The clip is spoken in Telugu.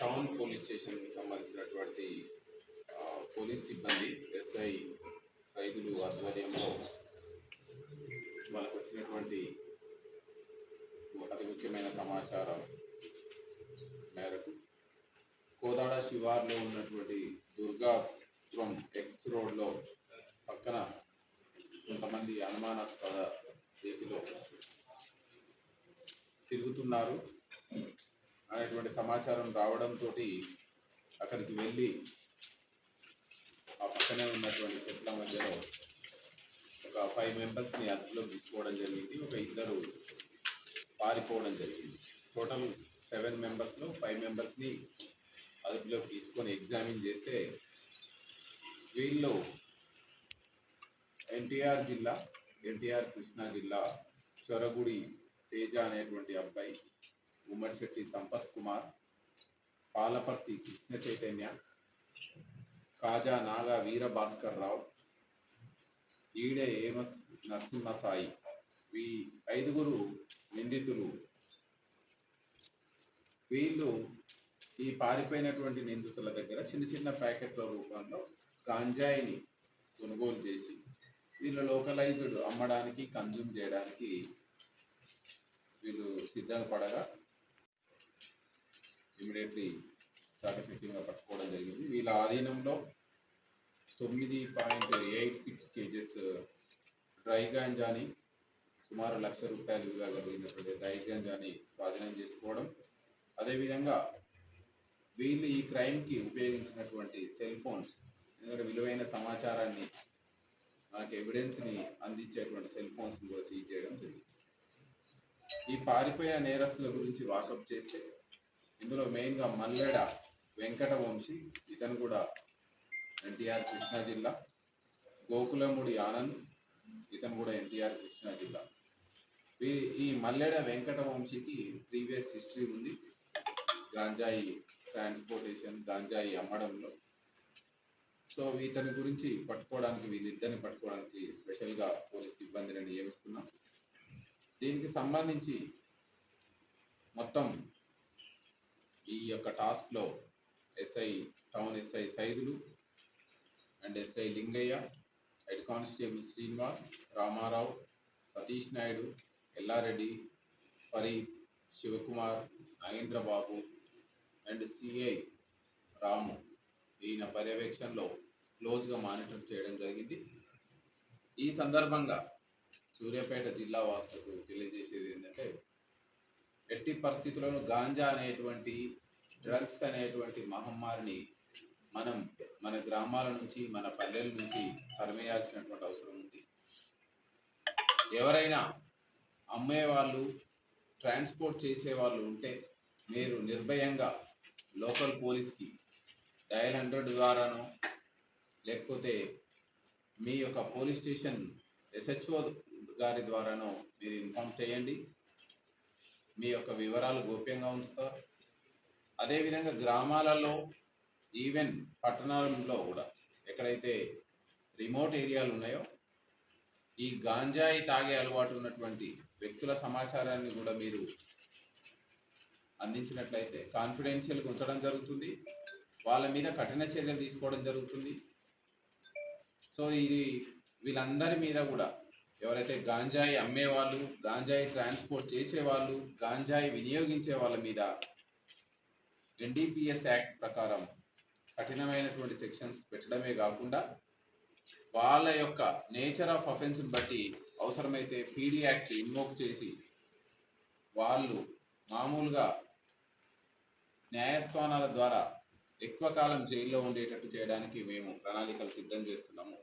టౌన్ పోలీస్ స్టేషన్కి సంబంధించినటువంటి పోలీస్ సిబ్బంది ఎస్ఐ సైదులు ఆధ్వర్యంలో వాళ్ళకు వచ్చినటువంటి అతి ముఖ్యమైన సమాచారం మేరకు కోదాడ శివార్లో ఉన్నటువంటి దుర్గాపురం ఎక్స్ రోడ్లో పక్కన కొంతమంది అనుమానాస్పద రీతిలో తిరుగుతున్నారు. అనేటువంటి సమాచారం రావడంతో అక్కడికి వెళ్ళి ఆ పక్కనే ఉన్నటువంటి చెట్ల మధ్యలో ఒక ఫైవ్ మెంబర్స్ని అదుపులో తీసుకోవడం జరిగింది. ఒక ఇద్దరు పారిపోవడం జరిగింది. టోటల్ సెవెన్ మెంబర్స్లో ఫైవ్ మెంబర్స్ని అదుపులోకి తీసుకొని ఎగ్జామిన్ చేస్తే వీళ్ళు ఎన్టీఆర్ జిల్లా ఎన్టీఆర్ కృష్ణా జిల్లా చొరగుడి తేజ అనేటువంటి అబ్బాయి ఉమ్మడిశెట్టి సంపత్ కుమార్ పాలపర్తి కృష్ణ చైతన్య కాజా నాగా వీరభాస్కర్ రావు ఈడే ఏమస్ నరసింహ సాయి ఈ ఐదుగురు నిందితులు. వీళ్ళు ఈ పారిపోయినటువంటి నిందితుల దగ్గర చిన్న చిన్న ప్యాకెట్ల రూపంలో గాంజాయిని కొనుగోలు చేసి వీళ్ళు లోకలైజ్డ్ అమ్మడానికి కన్జ్యూమ్ చేయడానికి వీళ్ళు సిద్ధంగా పడగా ఇమీడియట్లీ చాకచక్యంగా పట్టుకోవడం జరిగింది. వీళ్ళ ఆధీనంలో తొమ్మిది point eight six kgs dry గాంజాని సుమారు లక్ష రూపాయలు విలువ డ్రై గాంజాని స్వాధీనం చేసుకోవడం. అదేవిధంగా వీళ్ళు ఈ క్రైమ్కి ఉపయోగించినటువంటి సెల్ ఫోన్స్ ఎందుకంటే విలువైన సమాచారాన్ని మనకి ఎవిడెన్స్ని అందించేటువంటి సెల్ ఫోన్స్ని కూడా సీజ్ చేయడం జరిగింది. ఈ పారిపోయిన నేరస్తుల గురించి వాకప్ చేస్తే ఇందులో మెయిన్గా మల్లెడ వెంకట వంశీ ఇతను కూడా ఎన్టీఆర్ కృష్ణా జిల్లా. గోకులముడి ఆనంద్ ఇతను కూడా ఎన్టీఆర్ కృష్ణా జిల్లా. వీరి ఈ మల్లెడ వెంకట వంశీకి ప్రీవియస్ హిస్టరీ ఉంది. గాంజాయి ట్రాన్స్పోర్టేషన్ గాంజాయి అమ్మడంలో. సో ఇతని గురించి పట్టుకోవడానికి వీళ్ళిద్దరిని పట్టుకోవడానికి స్పెషల్గా పోలీస్ సిబ్బందిని నియమిస్తున్నాం. దీనికి సంబంధించి మొత్తం ఈ యొక్క టాస్క్లో SI town SI Saidulu and SI Lingaiah head constable Srinivas Ramarao Satish Naidu Yellareddy Farid Sivakumar Nagendrababu and CI Ramu. ఈయన పర్యవేక్షణలో క్లోజ్గా మానిటర్ చేయడం జరిగింది. ఈ సందర్భంగా సూర్యాపేట జిల్లా వాసులకు తెలియజేసేది ఏంటంటే ఎట్టి పరిస్థితుల్లోనూ గాంజా అనేటువంటి డ్రగ్స్ అనేటువంటి మహమ్మారిని మనం మన గ్రామాల నుంచి మన పల్లెల నుంచి తరిమేయాల్సినటువంటి అవసరం ఉంది. ఎవరైనా అమ్మేవాళ్ళు ట్రాన్స్పోర్ట్ చేసే వాళ్ళు ఉంటే మీరు నిర్భయంగా లోకల్ పోలీస్కి డయల్ హండ్రెడ్ ద్వారానో లేకపోతే మీ యొక్క పోలీస్ స్టేషన్ ఎస్హెచ్ఓ గారి ద్వారానో మీరు ఇన్ఫామ్ చేయండి. మీ యొక్క వివరాలు గోప్యంగా ఉంచుతారు. అదేవిధంగా గ్రామాలలో ఈవెన్ పట్టణాలలో కూడా ఎక్కడైతే రిమోట్ ఏరియాలు ఉన్నాయో ఈ గాంజాయి తాగే అలవాటు ఉన్నటువంటి వ్యక్తుల సమాచారాన్ని కూడా మీరు అందించినట్లయితే కాన్ఫిడెన్షియల్గా ఉంచడం జరుగుతుంది. వాళ్ళ మీద కఠిన చర్యలు తీసుకోవడం జరుగుతుంది. సో ఇది వీళ్ళందరి మీద కూడా ఎవరైతే గాంజాయి అమ్మేవాళ్ళు గాంజాయి ట్రాన్స్పోర్ట్ చేసేవాళ్ళు గాంజాయి వినియోగించే వాళ్ళ మీద ఎన్డీపీఎస్ యాక్ట్ ప్రకారం కఠినమైనటువంటి సెక్షన్స్ పెట్టడమే కాకుండా వాళ్ళ యొక్క నేచర్ ఆఫ్ అఫెన్స్ని బట్టి అవసరమైతే పీడీ యాక్ట్ ఇన్వోక్ చేసి వాళ్ళు మామూలుగా న్యాయస్థానాల ద్వారా ఎక్కువ కాలం జైల్లో ఉండేటట్టు చేయడానికి మేము ప్రణాళికలు సిద్ధం చేస్తున్నాము.